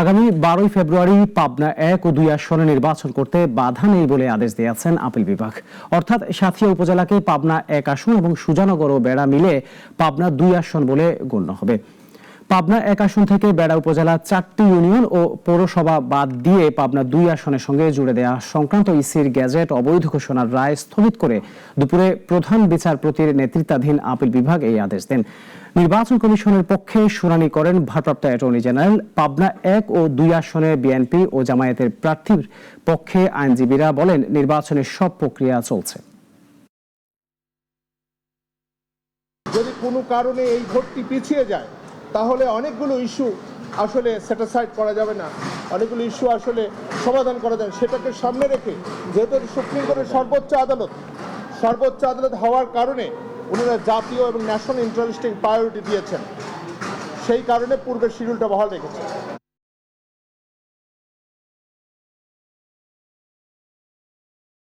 আগামী বারোই ফেব্রুয়ারি পাবনা এক ও দুই আসনে নির্বাচন করতে বাধা নেই বলে আদেশ দিয়েছেন আপিল বিভাগ। অর্থাৎ সাথিয়া উপজেলাকে পাবনা এক আসন এবং সুজানগর ও বেড়া মিলে পাবনা দুই আসন বলে গণ্য হবে। পাবনা এক আসন থেকে বেড়া উপজেলা চারটি ইউনিয়ন ও পৌরসভা বাদ দিয়ে পাবনা দুই আসনের সঙ্গে জুড়ে দেওয়া সংক্রান্ত ইসির গ্যাজেট অবৈধ ঘোষণার রায় স্থগিত করে দুপুরে প্রধান বিচারপতির নেতৃত্বাধীন আপিল বিভাগ এই আদেশ দেন। নির্বাচন কমিশনের পক্ষে শুনানি করেন ভারপ্রাপ্ত অ্যাটর্নি জেনারেল পাবনা এক ও দুই আসনে বিএনপি ও জামায়াতের প্রার্থীর পক্ষে আইনজীবীরা বলেন, নির্বাচনের সব প্রক্রিয়া চলছে। যদি কোনো কারণে এই ভোটটি পিছিয়ে যায় তাহলে অনেকগুলো ইস্যু আসলে স্যাটিসফাইড করা যাবে না। অনেকগুলো ইস্যু আসলে সমাধান করা যাবে সেটাকে সামনে রেখে যেহেতু সুপ্রিম কোর্টের সর্বোচ্চ আদালত সর্বোচ্চ আদালত হওয়ার কারণে ওনারা জাতীয় এবং ন্যাশনাল ইন্টারেস্টিং প্রায়োরিটি দিয়েছেন। সেই কারণে পূর্বের শিডিউলটা বহাল রেখেছে।